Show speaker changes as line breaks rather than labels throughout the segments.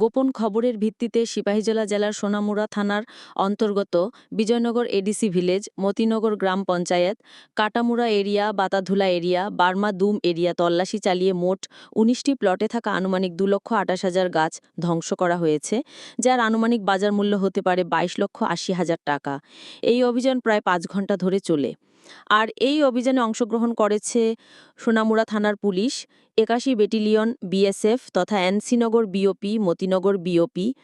গোপন খবরের ভিত্তিতে সিপাহীজলা জেলার সোনামুড়া থানার অন্তর্গত বিজয়নগর এডিসি ভিলেজ, মতিনগর গ্রাম panchayat, Katamura area, Batadhula area, Barma Dum area তল্লাশি চালিয়ে মোট উনিশটি প্লটে থাকা আনুমানিক দু লক্ষ আটাশ হাজার গাছ ধ্বংস করা হয়েছে, যার আনুমানিক বাজার মূল্য হতে পারে বাইশ লক্ষ আশি হাজার টাকা। এই অভিযান প্রায় পাঁচ ঘণ্টা ধরে চলে। আর এই অভিযানে অংশগ্রহণ করেছে সোনামুড়া থানার পুলিশ, একাশি বেটিলিয়ন বিএসএফ তথা NC Nagar BOP, Matinagar BOP,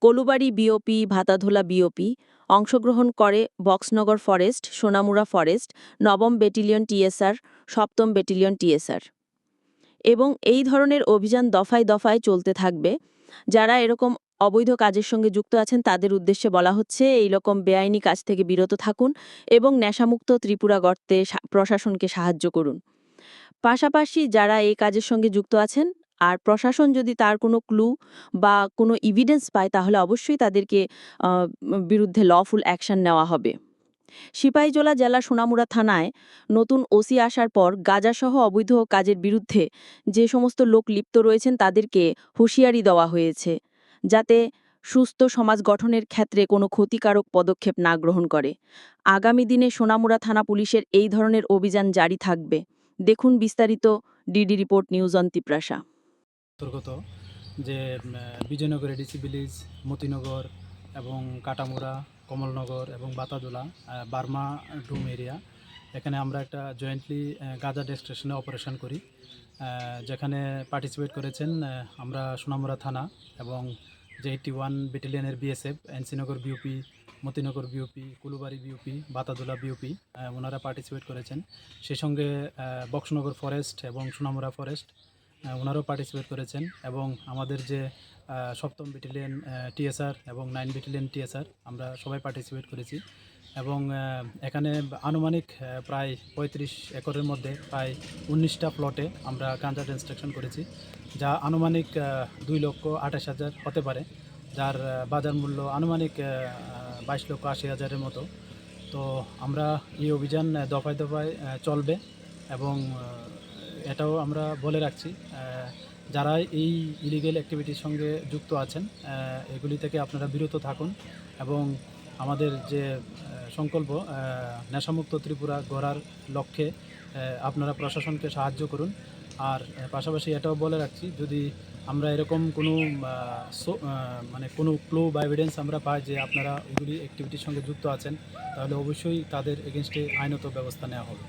Kalubari BOP, Bhatadhola BOP. অংশগ্রহণ করে বক্সনগর ফরেস্ট, সোনামুড়া ফরেস্ট, নবম বেটালিয়ন টিএসআর, সপ্তম বেটালিয়ন টিএসআর। এবং এই ধরনের অভিযান দফায় দফায় চলতে থাকবে। যারা এরকম অবৈধ কাজের সঙ্গে যুক্ত আছেন, তাদের উদ্দেশ্যে বলা হচ্ছে, এই রকম বেআইনি কাজ থেকে বিরত থাকুন এবং নেশামুক্ত ত্রিপুরা গড়তে সা- প্রশাসনকে সাহায্য করুন। পাশাপাশি যারা এই কাজের সঙ্গে যুক্ত আছেন, আর প্রশাসন যদি তার কোনো ক্লু বা কোনো ইভিডেন্স পায়, তাহলে অবশ্যই তাদেরকে বিরুদ্ধে লফুল অ্যাকশন নেওয়া হবে। সিপাহীজলা জেলা সোনামুড়া থানায় নতুন ওসি আসার পর গাজাসহ অবৈধ কাজের বিরুদ্ধে যে সমস্ত লোক লিপ্ত রয়েছেন, তাদেরকে হুঁশিয়ারি দেওয়া হয়েছে। যাতে সুস্থ সমাজ গঠনের ক্ষেত্রে কোনো ক্ষতিকারক পদক্ষেপ না গ্রহণ করে। আগামী দিনে সোনামুড়া থানা পুলিশের এই ধরনের অভিযান জারি থাকবে। দেখুন বিস্তারিত DD report news on Tiprasa
অন্তর্গত যে বিজয়নগর এডিসি ভিলেজ, মতিনগর এবং কাটামুড়া, কমলনগর এবং বাতাদোলা বার্মা ডুম এরিয়া, এখানে আমরা একটা জয়েন্টলি গাজা ডেস্ট্রেশনে অপারেশন করি। যেখানে পার্টিসিপেট করেছেন আমরা সোনামুড়া থানা এবং যে eighty one ব্যাটালিয়নের BSF NC Nagar BOP Motinagar BOP Kulubari BOP Batadula BOP ওনারা পার্টিসিপেট করেছেন। সেই সঙ্গে বক্সনগর ফরেস্ট এবং সুনামুরা ফরেস্ট ওনারাও পার্টিসিপেট করেছেন এবং আমাদের যে সপ্তম ব্যাটালিয়ান টিএসআর এবং নাইন ব্যাটালিয়ান টিএসআর আমরা সবাই পার্টিসিপেট করেছি। এবং এখানে আনুমানিক প্রায় পঁয়ত্রিশ একরের মধ্যে প্রায় উনিশটা প্লটে আমরা গাঁজা ইনস্ট্রাকশন করেছি, যা আনুমানিক দুই লক্ষ আঠাশ হাজার হতে পারে, যার বাজার মূল্য আনুমানিক বাইশ লক্ষ আশি হাজারের মতো। তো আমরা এই অভিযান দফায় দফায় চলবে এবং এটাও আমরা বলে রাখছি যারা এই ইলিগেল অ্যাক্টিভিটির সঙ্গে যুক্ত আছেন এগুলি থেকে আপনারা বিরত থাকুন এবং আমাদের যে সংকল্প নেশামুক্ত ত্রিপুরা গড়ার লক্ষ্যে আপনারা প্রশাসনকে সাহায্য করুন। আর পাশাপাশি এটাও বলে রাখছি, যদি আমরা এরকম কোনো মানে কোনো ক্লু বা এভিডেন্স আমরা পাই যে আপনারা এগুলি অ্যাক্টিভিটির সঙ্গে যুক্ত আছেন, তাহলে অবশ্যই তাদের এগেনস্টে আইনত ব্যবস্থা নেওয়া হবে।